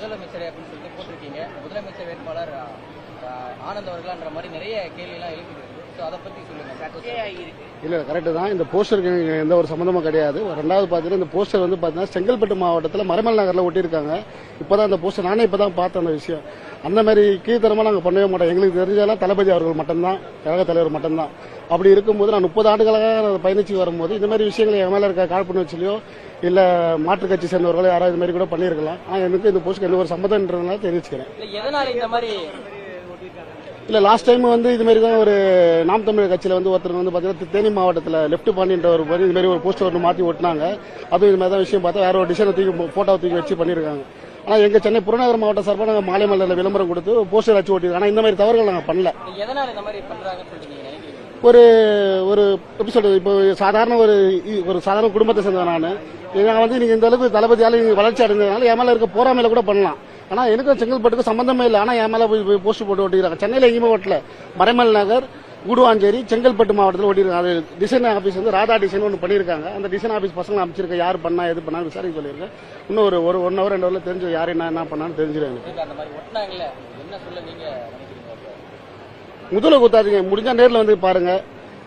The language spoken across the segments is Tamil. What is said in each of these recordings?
முதலமைச்சர் அப்படின்னு சொல்லிட்டு போட்டிருக்கீங்க. முதலமைச்சர் வேட்பாளர் ஆனந்த் அவர்களான்ற மாதிரி நிறைய கேள்வியெல்லாம் எழுப்பிட்டு இருக்கு ஸோ அதை பத்தி சொல்லுங்க. இல்லை கரெக்டு தான். இந்த போஸ்டருக்கு எந்த ஒரு சம்மந்தமும் கிடையாது. ரெண்டாவது பார்த்தீங்கன்னா இந்த போஸ்டர் வந்து பார்த்தீங்கன்னா செங்கல்பட்டு மாவட்டத்தில் மரமல் நகரில் ஒட்டியிருக்காங்க. இப்போ தான் இந்த போஸ்டர் நானே இப்போ தான் பார்த்தேன் அந்த விஷயம். அந்த மாதிரி கீழ்த்தரமாக நாங்கள் பண்ணவே மாட்டோம். எங்களுக்கு தெரிஞ்சாலும் தளபதி அவர்கள் மட்டும்தான் கழக தலைவர் மட்டும்தான். அப்படி இருக்கும்போது நான் முப்பது ஆண்டுகளாக பயணிச்சு வரும்போது இந்த மாதிரி விஷயங்கள் என் மேலே இருக்க காழ்ப்புணர்ச்சிலையோ இல்லை மாற்றுக் கட்சி சேர்ந்தவர்களோ யாராவது இது மாதிரி கூட பண்ணியிருக்கலாம். ஆனால் எனக்கு இந்த போஸ்ட்டுக்கு எந்த ஒரு சம்மதம்ன்றதுனால தெரிவிச்சுக்கிறேன். இல்லை லாஸ்ட் டைம் வந்து இது மாதிரி தான் ஒரு நாம் தமிழர் கட்சியில வந்து ஒருத்தர் வந்து பாத்தீங்கன்னா தேனி மாவட்டத்தில் லெஃப்ட் பாண்டின்ற ஒரு மாதிரி இது மாதிரி ஒரு போஸ்டர் ஒன்று மாத்தி ஒட்டினாங்க. அதுவும் இது மாதிரி தான் விஷயம் பார்த்தா வேற ஒரு டிசைனை தூக்கி போட்டோ தூக்கி வச்சு பண்ணியிருக்காங்க ஆனா எங்க சென்னை புறநகர் மாவட்ட சார்பாக நாங்கள் மாலை மலரில் விளம்பரம் கொடுத்து போஸ்டர் வச்சு ஓட்டிருக்கோம் ஆனா இந்த மாதிரி தவறுகள் நாங்கள் பண்ணல. ஒரு ஒரு எப்படி சொல்றது? இப்போ சாதாரண ஒரு ஒரு சாதாரண குடும்பத்தை சேர்ந்தவன் நான். நான் வந்து நீங்க இந்த அளவுக்கு தளபதியால வளர்ச்சி அடைஞ்சதுனால என் மேல இருக்க போறாமையில கூட பண்ணலாம். ஆனா எனக்கு செங்கல்பட்டுக்கு சம்பந்தமே இல்லை. ஆனா என் மேல போய் போஸ்ட் போட்டு ஓட்டிக்கிறாங்க. சென்னையில எங்கேயுமே ஓட்டல. மறைமல் நகர் கூடுவாஞ்சேரி செங்கல்பட்டு மாவட்டத்தில் ஓட்டிருக்காங்க அது டிசைன் ஆஃபீஸ் வந்து ராதா டிசைன் ஒன்று பண்ணியிருக்காங்க. அந்த டிசைன் ஆஃபீஸ் பசங்க அமைச்சிருக்க யார் பண்ணா எது பண்ணா விசாரிக்க சொல்லியிருக்கேன். இன்னும் ஒரு ஒரு ஒன் ஹவர் ரெண்டு ஹவர்ல தெரிஞ்சு யார் என்ன என்ன பண்ணான்னு அப்போ? முதல்ல குத்தாதீங்க. முடிஞ்சா நேர்ல வந்து பாருங்க.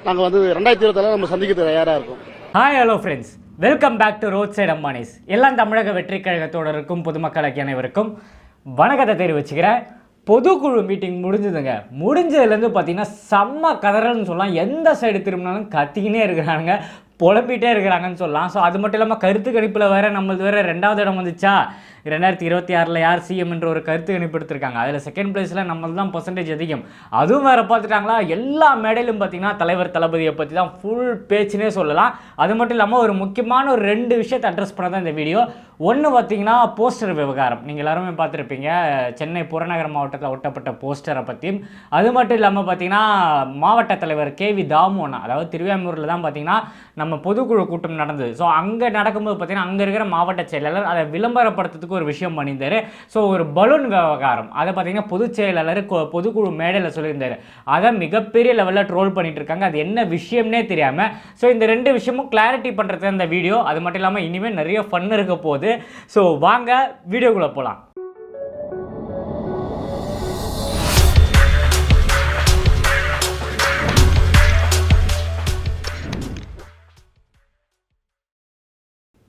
நாங்க வந்து ரெண்டாயிரத்தி இருபத்தால நம்ம சந்திக்க தயாரா இருக்கோம். Hi hello friends welcome back to road side Ambanis எல்லாம் தமிழக வெற்றி கழகத்தோடருக்கும் பொதுமக்களுக்கு அனைவருக்கும் வணக்கத்தை தெரிவிச்சுக்கிறேன். பொதுக்குழு மீட்டிங் முடிஞ்சதுங்க. முடிஞ்சதுலேருந்து பார்த்தீங்கன்னா செம்ம கதறல்னு சொல்லலாம். எந்த சைடு திரும்பினாலும் கத்திக்கினே இருக்கிறாங்க புலம்பிகிட்டே இருக்கிறாங்கன்னு சொல்லலாம். ஸோ அது மட்டும் இல்லாமல் கருத்து கணிப்பில் வேறு நம்மளது வேறு ரெண்டாவது இடம் வந்துச்சா? ரெண்டாயிரத்தி இருபத்தி ஆறில் யார் சிஎம் என்ற ஒரு கருத்து கணிப்பு அதில் செகண்ட் பிளேஸில் நம்மளது தான் பர்சன்டேஜ் அதிகம். அதுவும் வேறு பார்த்துட்டாங்களா? எல்லா மேடையிலும் பார்த்தீங்கன்னா தலைவர் தளபதியை பற்றி தான் ஃபுல் பேச்சுனே சொல்லலாம். அது மட்டும் இல்லாமல் ஒரு முக்கியமான ஒரு ரெண்டு விஷயத்தை அட்ரஸ் பண்ண தான் இந்த வீடியோ ஒன்று பார்த்தீங்கன்னா போஸ்டர் விவகாரம். நீங்கள் எல்லாருமே பார்த்துருப்பீங்க. சென்னை புறநகர் மாவட்டத்தில் ஒட்டப்பட்ட போஸ்டரை பற்றியும் அது மட்டும் இல்லாமல் பார்த்தீங்கன்னா மாவட்ட தலைவர் கே வி தாமோனா அதாவது திருவையாமூரில் தான் பார்த்தீங்கன்னா நம்ம பொதுக்குழு கூட்டம் நடந்தது. ஸோ அங்கே நடக்கும்போது பார்த்தீங்கன்னா அங்கே இருக்கிற மாவட்ட செயலாளர் அதை விளம்பரப்படுத்துறதுக்கு ஒரு விஷயம் பண்ணியிருந்தாரு. ஸோ ஒரு பலூன் விவகாரம். அதை பார்த்தீங்கன்னா பொதுச் செயலாளர் பொதுக்குழு மேடையில் சொல்லியிருந்தார். அதை மிகப்பெரிய லெவலில் ட்ரோல் பண்ணிட்டு இருக்காங்க. அது என்ன விஷயம்னே தெரியாமல் ஸோ இந்த ரெண்டு விஷயமும் கிளாரிட்டி பண்ணுறது இந்த வீடியோ அது மட்டும் இல்லாமல் இனிமேல் நிறைய ஃபன் இருக்க போகுது. ஸோ வாங்க வீடியோக்குள்ளே போகலாம்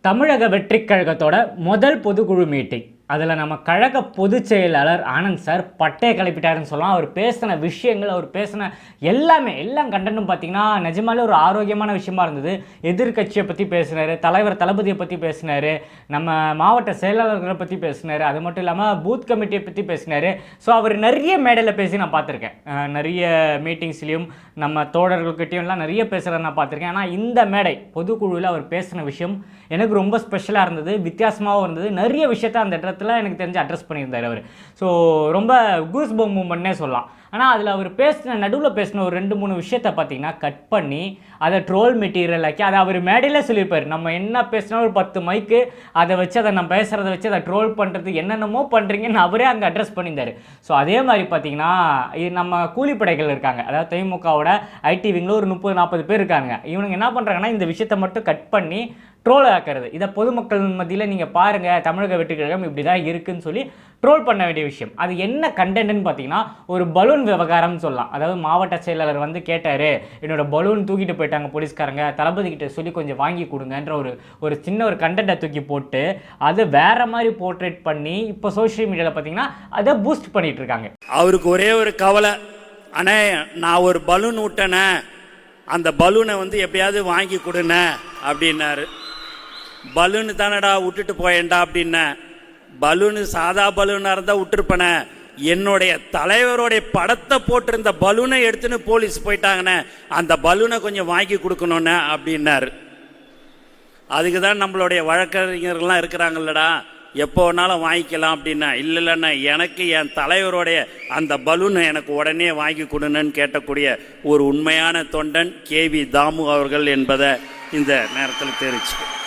தமிழக வெற்றிக் கழகத்தோட முதல் பொதுக்குழு மீட்டிங் அதில் நம்ம கழக பொதுச் செயலாளர் ஆனந்த் சார் பட்டையை கிளப்பிட்டாருன்னு சொல்லலாம். அவர் பேசின விஷயங்கள் அவர் பேசின எல்லாமே எல்லாம் கண்டனும் பார்த்தீங்கன்னா நிஜமாலே ஒரு ஆரோக்கியமான விஷயமா இருந்தது. எதிர்க்கட்சியை பற்றி பேசினார் தலைவர் தளபதியை பற்றி பேசினார் நம்ம மாவட்ட செயலாளர்களை பற்றி பேசினார் அது மட்டும் இல்லாமல் பூத் கமிட்டியை பற்றி பேசினார். ஸோ அவர் நிறைய மேடையில் பேசி நான் பார்த்துருக்கேன் நிறைய மீட்டிங்ஸ்லையும் நம்ம தோழர்கள்கிட்டையும் எல்லாம் நிறைய பேசுகிறத நான் பார்த்துருக்கேன் ஆனால் இந்த மேடை பொதுக்குழுவில் அவர் பேசின விஷயம் எனக்கு ரொம்ப ஸ்பெஷலாக இருந்தது வித்தியாசமாகவும் இருந்தது. நிறைய விஷயத்த அந்த இடத்துல எனக்கு தெரிஞ்சு அட்ரஸ் பண்ணியிருந்தார் அவர். ஸோ ரொம்ப கூஸ் பம் மூமெண்ட்னே சொல்லலாம். ஆனால் அதில் அவர் பேசின நடுவில் பேசின ஒரு ரெண்டு மூணு விஷயத்த பார்த்தீங்கன்னா கட் பண்ணி அதை ட்ரோல் மெட்டீரியல் ஆக்கி அதை அவர் மேடையில் சொல்லியிருப்பார். நம்ம என்ன பேசினா ஒரு பத்து மைக்கு அதை வச்சு அதை நம்ம பேசுகிறத வச்சு அதை ட்ரோல் பண்ணுறது என்னென்னமோ பண்ணுறீங்கன்னு அவரே அங்கே அட்ரஸ் பண்ணியிருந்தார். ஸோ அதே மாதிரி பார்த்தீங்கன்னா இது நம்ம கூலிப்படைகள் இருக்காங்க. அதாவது திமுகவோட ஐடி விங்கில் ஒரு முப்பது நாற்பது பேர் இருக்காங்க. இவனுங்க என்ன பண்ணுறாங்கன்னா இந்த விஷயத்தை மட்டும் கட் பண்ணி ட்ரோல் ஆக்கிறது. இதை பொதுமக்கள் மத்தியில் நீங்கள் பாருங்கள் தமிழக வெற்றி கழகம் இப்படி தான் இருக்குன்னு சொல்லி ட்ரோல் பண்ண வேண்டிய விஷயம். அது என்ன கண்டென்ட்னு பார்த்தீங்கன்னா ஒரு பலூன் விவகாரம்னு சொல்லலாம். அதாவது மாவட்ட செயலாளர் வந்து கேட்டார் என்னோடய பலூன் தூக்கிட்டு போயிட்டாங்க போலீஸ்காரங்க. தளபதி கிட்ட சொல்லி கொஞ்சம் வாங்கி கொடுங்கன்ற ஒரு ஒரு சின்ன ஒரு கண்டென்ட்டை தூக்கி போட்டு அதை வேற மாதிரி போர்ட்ரேட் பண்ணி இப்போ சோஷியல் மீடியாவில் பார்த்தீங்கன்னா அதை பூஸ்ட் பண்ணிட்டு இருக்காங்க அவருக்கு ஒரே ஒரு கவலை. அண்ணே நான் ஒரு பலூன் விட்டேனே அந்த பலூனை வந்து எப்படியாவது வாங்கி கொடுன அப்படின்னாரு. பலூனு தானடா விட்டுட்டு போயேன்டா அப்படின்னேன் பலூனு சாதா பலூனாக இருந்தால் விட்டுருப்பேனே. என்னுடைய தலைவருடைய படத்தை போட்டிருந்த பலூனை எடுத்துன்னு போலீஸ் போயிட்டாங்கண்ணே. அந்த பலூனை கொஞ்சம் வாங்கி கொடுக்கணுண்ணே அப்படின்னாரு. அதுக்கு தான் நம்மளுடைய வழக்கறிஞர்கள்லாம் இருக்கிறாங்கல்லடா. எப்போ வேணாலும் வாங்கிக்கலாம் அப்படின்னா. இல்லை இல்லைண்ணா எனக்கு என் தலைவருடைய அந்த பலூனை எனக்கு உடனே வாங்கி கொடுங்கன்னு கேட்டக்கூடிய ஒரு உண்மையான தொண்டன் கேவி தாமு அவர்கள் என்பதை இந்த நேரத்தில் தெரிவிச்சுக்கேன்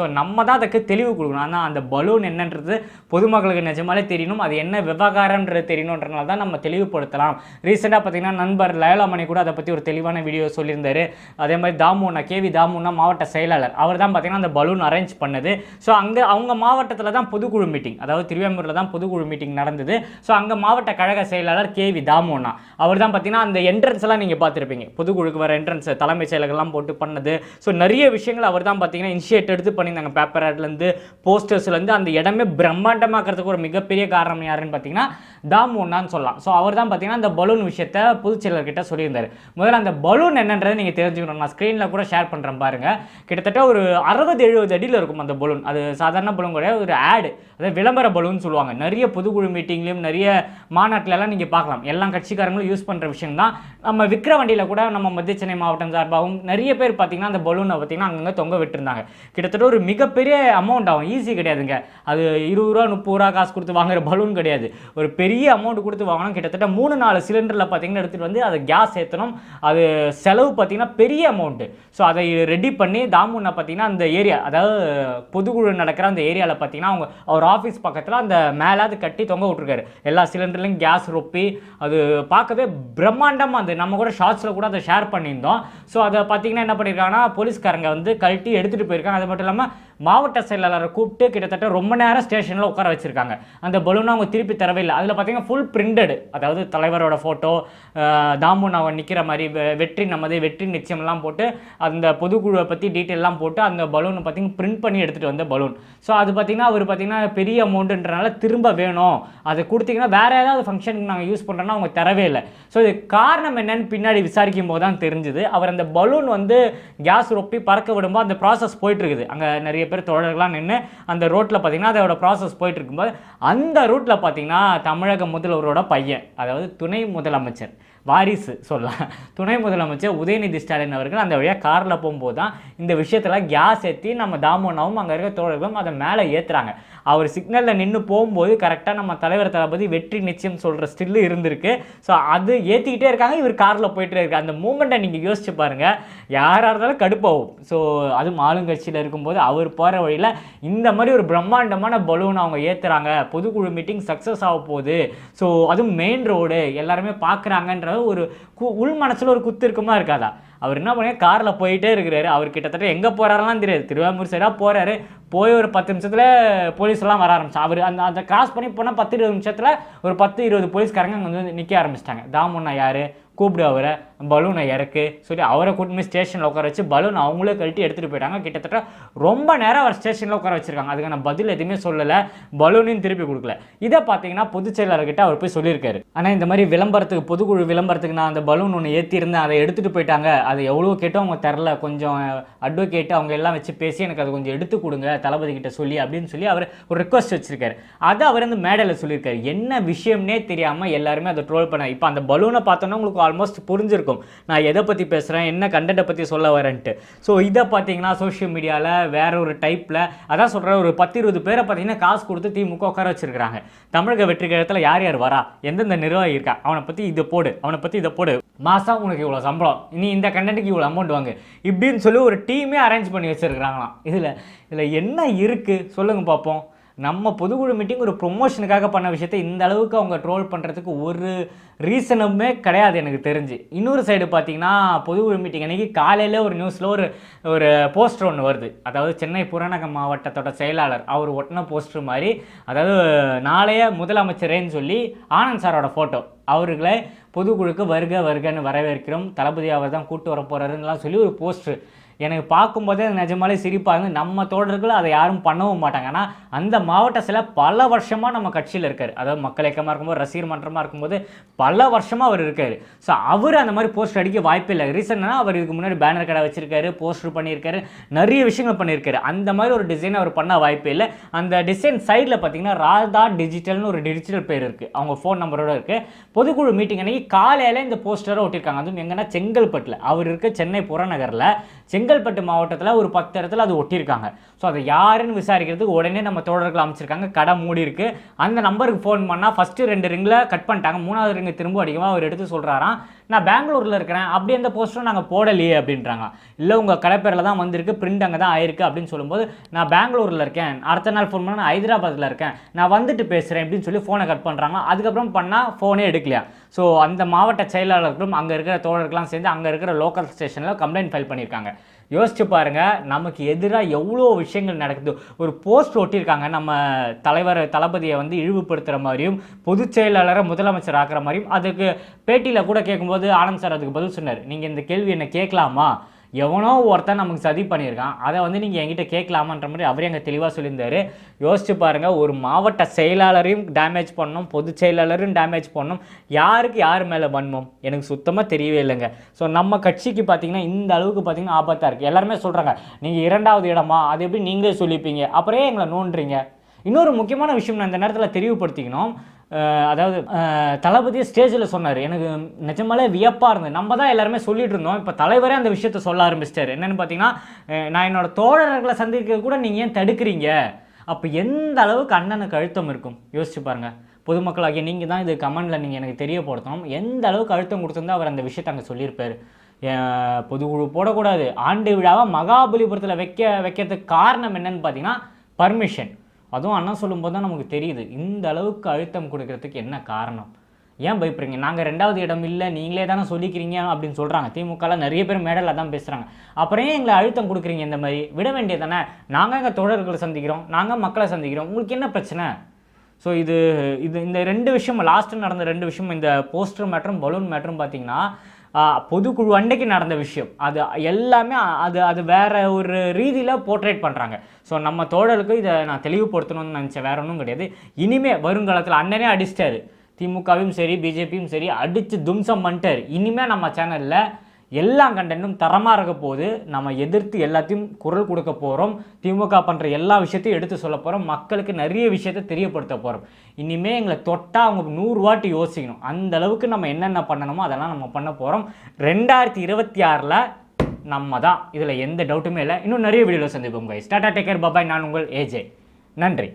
ஸோ நம்ம தான் அதுக்கு தெளிவு கொடுக்கணும். ஆனால் அந்த பலூன் என்னன்றது பொதுமக்களுக்கு நிஜமாலே தெரியணும். அது என்ன விவகாரம்ன்றது தெரியணுன்றனால தான் நம்ம தெளிவுபடுத்தலாம். ரீசெண்டாக பார்த்தீங்கன்னா நண்பர் லயலாமணி கூட அதை பற்றி ஒரு தெளிவான வீடியோ சொல்லியிருந்தார். அதே மாதிரி தாமுன்னா கேவி தாமுன்னா மாவட்ட செயலாளர். அவர் தான் பார்த்தீங்கன்னா அந்த பலூன் அரேஞ்ச் பண்ணது. ஸோ அங்கே அவங்க மாவட்டத்தில் தான் பொதுக்குழு மீட்டிங் அதாவது திருவாரூரில் தான் பொதுக்குழு மீட்டிங் நடந்தது. ஸோ அங்கே மாவட்ட கழக செயலாளர் கேவி தாமுன்னா அவர் தான் பார்த்தீங்கன்னா அந்த என்ட்ரன்ஸ் எல்லாம் நீங்கள் பார்த்துருப்பீங்க. பொதுக்குழுக்கு வர என்ட்ரன்ஸ் தலைமைச் செயலகம்லாம் போட்டு பண்ணது. ஸோ நிறைய விஷயங்கள் அவர் தான் பார்த்தீங்கன்னா இனிஷியேட் எடுத்து பண்ணி பண்ணியிருந்தாங்க. பேப்பர் ஆட்லேருந்து போஸ்டர்ஸ்லேருந்து அந்த இடமே பிரம்மாண்டமாக்கிறதுக்கு ஒரு மிகப்பெரிய காரணம் யாருன்னு பார்த்தீங்கன்னா தாம் ஒன்னான்னு சொல்லலாம். ஸோ அவர் தான் பார்த்தீங்கன்னா அந்த பலூன் விஷயத்த பொதுச்செயலர்கிட்ட சொல்லியிருந்தார். முதல்ல அந்த பலூன் என்னன்றதை நீங்கள் தெரிஞ்சுக்கணும். நான் ஸ்க்ரீனில் கூட ஷேர் பண்ணுறேன் பாருங்கள் கிட்டத்தட்ட ஒரு அறுபது எழுபது அடியில் இருக்கும் அந்த பலூன் அது சாதாரண பலூன் கிடையாது ஒரு ஆடு அதாவது விளம்பர பலூன் சொல்லுவாங்க. நிறைய பொதுக்குழு மீட்டிங்லையும் நிறைய மாநாட்டிலலாம் நீங்கள் பார்க்கலாம். எல்லா கட்சிக்காரங்களும் யூஸ் பண்ணுற விஷயம் தான் நம்ம விற்கிற வண்டியில் கூட நம்ம மத்திய சென்னை மாவட்டம் சார்பாகவும் நிறைய பேர் பார்த்தீங்கன்னா அந்த பலூனை பார்த்தீங்கன்னா அங்கங்கே தொங்க விட்டுருந்தாங்க. கிட்டத்தட்ட ஒரு மிகப்பெரிய அமௌண்ட் ஆகும். ஈஸி கிடையாதுங்க. அது இருபது ரூபா முப்பது ரூபா காசு கொடுத்து வாங்குற பலூன் கிடையாது. ஒரு பெரிய அமௌண்ட் கொடுத்து வாங்கணும் கிட்டத்தட்ட மூணு நாலு சிலிண்டரில் பார்த்திங்கன்னா எடுத்துகிட்டு வந்து அதை கேஸ் ஏற்றணும் அது செலவு பார்த்தீங்கன்னா பெரிய அமௌண்ட்டு ஸோ அதை ரெடி பண்ணி தாமுன்னா பார்த்தீங்கன்னா அந்த ஏரியா அதாவது பொதுக்குழு நடக்கிற அந்த ஏரியாவில் பார்த்தீங்கன்னா அவங்க அவர் ஆஃபீஸ் பக்கத்தில் அந்த மேலே அது கட்டி தொங்க விட்ருக்காரு எல்லா சிலிண்டர்லையும் கேஸ் ரொப்பி அது பார்க்கவே பிரம்மாண்டமாக அந்த நம்ம கூட ஷார்ட்ஸில் கூட அதை ஷேர் பண்ணியிருந்தோம். ஸோ அதை பார்த்தீங்கன்னா என்ன பண்ணியிருக்காங்கன்னா போலீஸ்காரங்க வந்து கழட்டி எடுத்துகிட்டு போயிருக்காங்க. அது மட்டும் இல்லாமல் மாவட்ட செயலாளரை கூப்பிட்டு கிட்டத்தட்ட ரொம்ப நேரம் ஸ்டேஷனில் உட்கார வச்சுருக்காங்க. அந்த பலூனை அவங்க திருப்பி தரவே இல்லை அதில் பார்த்தீங்கன்னா ஃபுல் பிரிண்டடு அதாவது தலைவரோட ஃபோட்டோ தாமுன் அவன் நிற்கிற மாதிரி வெ- வெற்றி நமது வெற்றி நிச்சயம்லாம் போட்டு அந்த பொதுக்குழுவை பற்றி டீட்டெயிலாம் போட்டு அந்த பலூனை பார்த்தீங்கன்னா பிரிண்ட் பண்ணி எடுத்துகிட்டு வந்த பலூன் ஸோ அது பார்த்தீங்கன்னா அவர் பார்த்தீங்கன்னா பெரிய அமௌண்ட்டுன்றனால திரும்ப வேணும். அதை கொடுத்தீங்கன்னா வேறு ஏதாவது ஃபங்க்ஷனுக்கு நாங்கள் யூஸ் பண்ணுறோன்னா அவங்க தரவே இல்லை. ஸோ இது காரணம் என்னன்னு பின்னாடி விசாரிக்கும் போது தான் தெரிஞ்சுது. அவர் அந்த பலூன் வந்து கேஸ் ரொப்பி பறக்க விடும்போது அந்த ப்ராசஸ் போயிட்டு இருக்குது. அங்கே நிறைய பேர் தோழர்கள்லாம் நின்று அந்த ரோட்டில் பார்த்தீங்கன்னா அதோட ப்ராசஸ் போயிட்டு இருக்கும்போது அந்த ரூட்டில் பார்த்தீங்கன்னா தமிழக முதல்வரோட பையன் அதாவது துணை முதலமைச்சர். வாரிசு சொல்லலாம். துணை முதலமைச்சர் உதயநிதி ஸ்டாலின் அவர்கள் அந்த வழியாக காரில் போகும்போது தான் இந்த விஷயத்தில் கேஸ் ஏற்றி நம்ம தாமோனாவும் அங்கே இருக்க தோழர்களும் அதை மேலே ஏற்றுறாங்க அவர் சிக்னலில் நின்று போகும்போது கரெக்டாக நம்ம தலைவர் தளபதி வெற்றி நிச்சயம் சொல்கிற ஸ்டில்லு இருந்திருக்கு. ஸோ அது ஏற்றிக்கிட்டே இருக்காங்க இவர் காரில் போயிட்டே இருக்கு அந்த மூமெண்ட்டை நீங்கள் யோசிச்சு பாருங்கள் யாராக இருந்தாலும் கடுப்பாகும். ஸோ அதுவும் ஆளுங்கட்சியில் இருக்கும்போது அவர் போகிற வழியில் இந்த மாதிரி ஒரு பிரம்மாண்டமான பலூன் அவங்க ஏற்றுறாங்க பொதுக்குழு மீட்டிங் சக்ஸஸ் ஆக போகுது. ஸோ அதுவும் மெயின் ரோடு எல்லாருமே பார்க்குறாங்கன்ற அதாவது ஒரு கு- உள் மனசில் ஒரு குத்து இருக்குமா இருக்காதா? அவர் என்ன பண்ணி காரில் போயிட்டே இருக்கிறாரு. அவர் கிட்டத்தட்ட எங்கே போகிறாரெல்லாம் தெரியாது. திருவாமூர் சைடாக போகிறாரு போய் ஒரு பத்து நிமிஷத்தில் போலீஸ்லாம் வர ஆரம்பிச்சு அவர் அந்த அந்த கிராஸ் பண்ணி போனால் பத்து இருபது நிமிஷத்தில் ஒரு பத்து இருபது போலீஸ்காரங்க அங்கே வந்து நிற்க ஆரம்பிச்சிட்டாங்க. தாமுன்னா யார்? கூப்பிடு அவரை பலூனை இறக்கு. சொல்லி அவரை கூட்டிட்டு ஸ்டேஷனில் உட்கார வச்சு பலூன் அவங்களே கழட்டி எடுத்துகிட்டு போயிட்டாங்க. கிட்டத்தட்ட ரொம்ப நேரம் அவர் ஸ்டேஷனில் உட்கார வச்சிருக்காங்க. அதுக்கான பதில் எதுவுமே சொல்லலை. பலூனையும் திருப்பி கொடுக்கல. இதை பார்த்தீங்கன்னா பொதுச் செயலாளர்கிட்ட அவர் போய் சொல்லியிருக்காரு. ஆனால் இந்த மாதிரி விளம்பரத்துக்கு பொதுக்குழு விளம்பரத்துக்கு நான் அந்த பலூன் ஒன்று ஏற்றிருந்தேன் அதை எடுத்துகிட்டு போயிட்டாங்க. அதை எவ்வளோ கேட்டோ அவங்க தரல. கொஞ்சம் அட்வொகேட் அவங்க எல்லாம் வச்சு பேசி எனக்கு அது கொஞ்சம் எடுத்து கொடுங்க தளபதி கிட்ட சொல்லி அப்படின்னு சொல்லி அவர் ஒரு ரிக்வஸ்ட் வச்சிருக்காரு. அதை அவர் வந்து மேடையில் சொல்லியிருக்காரு. என்ன விஷயம்னே தெரியாமல் எல்லாருமே அதை ட்ரோல் பண்ண இப்போ அந்த பலூனை பார்த்தோன்னா உங்களுக்கு ஆல்மோஸ்ட் புரிஞ்சிருக்கும். நான் எதை பற்றி பேசுகிறேன் என்ன கண்டென்ட்டை பற்றி சொல்ல வரேன்ட்டு. ஸோ இதை பார்த்தீங்கன்னா சோஷியல் மீடியாவில் வேற ஒரு டைப்பில் அதான் சொல்கிறேன் ஒரு பத்து இருபது பேரை பார்த்தீங்கன்னா காசு கொடுத்து திமுக உட்கார வச்சிருக்கிறாங்க. தமிழக வெற்றி கழகத்தில் யார் யார் வரா? எந்தெந்த நிர்வாகி இருக்கா? அவனை பற்றி இதை போடு அவனை பற்றி இதை போடு. மாதம் உனக்கு இவ்வளோ சம்பளம். நீ இந்த கண்டென்ட்டுக்கு இவ்வளோ அமௌண்ட் வாங்கு. இப்படின்னு சொல்லி ஒரு டீமே அரேஞ்ச் பண்ணி வச்சிருக்கிறாங்களாம். இதில் இதில் என்ன இருக்குது சொல்லுங்கள் பார்ப்போம். நம்ம பொதுக்குழு மீட்டிங் ஒரு ப்ரொமோஷனுக்காக பண்ண விஷயத்தை இந்த அளவுக்கு அவங்க ட்ரோல் பண்ணுறதுக்கு ஒரு ரீசனுமே கிடையாது எனக்கு தெரிஞ்சு. இன்னொரு சைடு பார்த்தீங்கன்னா பொதுக்குழு மீட்டிங் அன்றைக்கி காலையில் ஒரு நியூஸில் ஒரு ஒரு போஸ்டர் ஒன்று வருது. அதாவது சென்னை புறநகர் மாவட்டத்தோட செயலாளர் அவர் ஒட்டின போஸ்டர் மாதிரி அதாவது நாளைய முதலமைச்சரேன்னு சொல்லி ஆனந்த் சாரோட ஃபோட்டோ அவர்களை பொதுக்குழுக்கு வருக வருகன்னு வரவேற்கிறோம். தளபதி அவர் தான் கூட்டு வர போகிறாருன்னெலாம் சொல்லி ஒரு போஸ்டர் எனக்கு பார்க்கும்போதே நிஜமாலே சிரிப்பாக இருந்து நம்ம தோழர்கள் அதை யாரும் பண்ணவும் மாட்டாங்க. ஆனால் அந்த மாவட்ட சில பல வருஷமாக நம்ம கட்சியில் இருக்கார். அதாவது மக்கள் இயக்கமாக இருக்கும்போது ரசிகர் மன்றமாக இருக்கும்போது பல வருஷமாக அவர் இருக்கார். ஸோ அவர் அந்த மாதிரி போஸ்டர் அடிக்க வாய்ப்பே இல்லை. ரீசன்னா அவர் இதுக்கு முன்னாடி பேனர் கடை வச்சிருக்காரு போஸ்டர் பண்ணியிருக்காரு நிறைய விஷயங்கள் பண்ணியிருக்காரு. அந்த மாதிரி ஒரு டிசைன் அவர் பண்ண வாய்ப்பே இல்லை. அந்த டிசைன் சைடில் பார்த்தீங்கன்னா ராதா டிஜிட்டல்னு ஒரு டிஜிட்டல் பேர் இருக்குது அவங்க ஃபோன் நம்பரோட இருக்குது பொதுக்குழு மீட்டிங் அன்னைக்கு காலையில் இந்த போஸ்டரை ஒட்டியிருக்காங்க அதுவும் எங்கன்னா செங்கல்பட்டில். அவர் இருக்க சென்னை புறநகரில். செங்கல்பட்டு மாவட்டத்தில் ஒரு பத்து இடத்துல அது ஒட்டியிருக்காங்க. ஸோ அதை யாருன்னு விசாரிக்கிறதுக்கு உடனே நம்ம தோழர்கள் அமைச்சிருக்காங்க. கடை மூடி இருக்கு. அந்த நம்பருக்கு ஃபோன் பண்ணால் ஃபஸ்ட்டு ரெண்டு ரிங்கில் கட் பண்ணிட்டாங்க. மூணாவது ரிங்கு திரும்ப அடிக்கமாக அவர் எடுத்து சொல்கிறாராம் நான் பெங்களூரில் இருக்கிறேன். அப்படி எந்த போஸ்டரும் நாங்கள் போடலையே அப்படின்றாங்க. இல்லை உங்கள் கடைப்பேரில் தான் வந்திருக்கு. பிரிண்ட் அங்கே தான் ஆயிருக்கு அப்படின்னு சொல்லும்போது நான் பெங்களூரில் இருக்கேன். அடுத்த நாள் ஃபோன் பண்ணால் நான் ஹைதராபாத்தில் இருக்கேன். நான் வந்துட்டு பேசுகிறேன் அப்படின்னு சொல்லி ஃபோனை கட் பண்ணுறாங்க அதுக்கப்புறம் பண்ணால் ஃபோனே எடுக்கலையா. ஸோ அந்த மாவட்ட செயலாளர்களும் அங்கே இருக்கிற தோழர்கள்லாம் சேர்ந்து அங்கே இருக்கிற லோக்கல் ஸ்டேஷனில் கம்ப்ளைண்ட் ஃபைல் பண்ணியிருக்காங்க. யோசிச்சு பாருங்கள் நமக்கு எதிராக எவ்வளோ விஷயங்கள் நடக்குது. ஒரு போஸ்ட் ஒட்டியிருக்காங்க நம்ம தலைவர் தளபதியை வந்து இழிவுபடுத்துகிற மாதிரியும் பொதுச் செயலாளரை முதலமைச்சர் ஆக்குற மாதிரியும் அதுக்கு பேட்டியில் கூட கேட்கும்போது ஆனந்த் சார் அதுக்கு பதில் சொன்னார். நீங்கள் இந்த கேள்வி என்ன கேட்கலாமா? எவனோ ஒருத்தன் நமக்கு சதி பண்ணியிருக்கான் அதை வந்து நீங்கள் என்கிட்ட கேட்கலாமான்ற மாதிரி அவரே அங்கே தெளிவாக சொல்லியிருந்தார். யோசிச்சு பாருங்கள் ஒரு மாவட்ட செயலாளரையும் டேமேஜ் பண்ணணும் பொதுச் செயலாளரையும் டேமேஜ் பண்ணணும் யாருக்கு யார் மேலே வன்மம்? எனக்கு சுத்தமாக தெரியவே இல்லைங்க. ஸோ நம்ம கட்சிக்கு பார்த்தீங்கன்னா இந்த அளவுக்கு பார்த்தீங்கன்னா ஆபத்தாக இருக்குது எல்லாருமே சொல்கிறாங்க நீங்கள் இரண்டாவது இடமா? அது எப்படி நீங்களே சொல்லிப்பீங்க? அப்புறம் எங்களை நோண்டுறீங்க? இன்னொரு முக்கியமான விஷயம் நான் இந்த நேரத்தில் தெளிவுபடுத்திக்கணும். அதாவது தளபதி ஸ்டேஜில் சொன்னார். எனக்கு நிஜமாலே வியப்பாக இருந்தது. நம்ம தான் எல்லாருமே சொல்லிட்டு இருந்தோம். இப்போ தலைவரே அந்த விஷயத்த சொல்ல ஆரம்பிச்சிட்டாரு. என்னன்னு பார்த்தீங்கன்னா நான் என்னோட தோழர்களை சந்திக்க கூட நீங்கள் ஏன் தடுக்கிறீங்க? அப்போ எந்த அளவுக்கு அண்ணனுக்கு அழுத்தம் இருக்கும்? யோசிச்சு பாருங்கள் பொதுமக்களாகிய நீங்கள் தான் இது கமெண்டில் நீங்கள் எனக்கு தெரியப்படுத்தணும். எந்த அளவுக்கு அழுத்தம் கொடுத்துருந்தா அவர் அந்த விஷயத்தை அங்கே சொல்லியிருப்பார். பொதுக்குழு போடக்கூடாது. ஆண்டு விழாவை மகாபலிபுரத்தில் வைக்க வைக்கிறதுக்கு காரணம் என்னன்னு பார்த்தீங்கன்னா பர்மிஷன் அதுவும் அண்ணா சொல்லும்போது தான் நமக்கு தெரியுது. இந்த அளவுக்கு அழுத்தம் கொடுக்கறதுக்கு என்ன காரணம்? ஏன் பயப்படுறீங்க? நாங்கள் ரெண்டாவது இடம் இல்லை நீங்களே தானே சொல்லிக்கிறீங்க அப்படின்னு சொல்கிறாங்க திமுகவில் நிறைய பேர் மேடலில் தான் பேசுகிறாங்க அப்புறம் ஏன் எங்களை அழுத்தம் கொடுக்குறீங்க இந்த மாதிரி? விட வேண்டியது தானே நாங்கள் எங்கள் தோழர்களை சந்திக்கிறோம். நாங்கள் மக்களை சந்திக்கிறோம். உங்களுக்கு என்ன பிரச்சனை? ஸோ இது இது இந்த ரெண்டு விஷயம் லாஸ்ட்டு நடந்த ரெண்டு விஷயம் இந்த போஸ்டர் மேட்டரும் பலூன் மேட்டரும் பார்த்தீங்கன்னா பொதுக்குழு அன்னைக்கு நடந்த விஷயம். அது எல்லாமே அது அது வேறு ஒரு ரீதியில் போர்ட்ரேட் பண்ணுறாங்க ஸோ நம்ம தோழருக்கு இதை நான் தெளிவுபடுத்தணும்னு நினச்சேன். வேற ஒன்றும் கிடையாது. இனிமே வருங்காலத்தில் அண்ணனே அடிச்சிட்டாரு. திமுகவும் சரி பிஜேபியும் சரி அடித்து தும்சம் பண்ணிட்டார். இனிமேல் நம்ம சேனலில் எல்லா கண்டென்ட்டும் தரமாக இருக்க போது நம்ம எதிர்த்து எல்லாத்தையும் குரல் கொடுக்க போகிறோம் திமுக பண்ணுற எல்லா விஷயத்தையும் எடுத்து சொல்ல போகிறோம் மக்களுக்கு நிறைய விஷயத்தை தெரியப்படுத்த போகிறோம் இனிமேல் எங்களை தொட்டால் அவங்க நூறு வாட்டி யோசிக்கணும். அந்த அளவுக்கு நம்ம என்னென்ன பண்ணணுமோ அதெல்லாம் நம்ம பண்ண போகிறோம் ரெண்டாயிரத்தி இருபத்தி ஆறில் நம்ம தான். இதில் எந்த டவுட்டுமே இல்லை. இன்னும் நிறைய வீடியோவில் சந்திப்போம் கைஸ் டாடா டேக்கர் பாபாய் நான் உங்கள் ஏஜே நன்றி.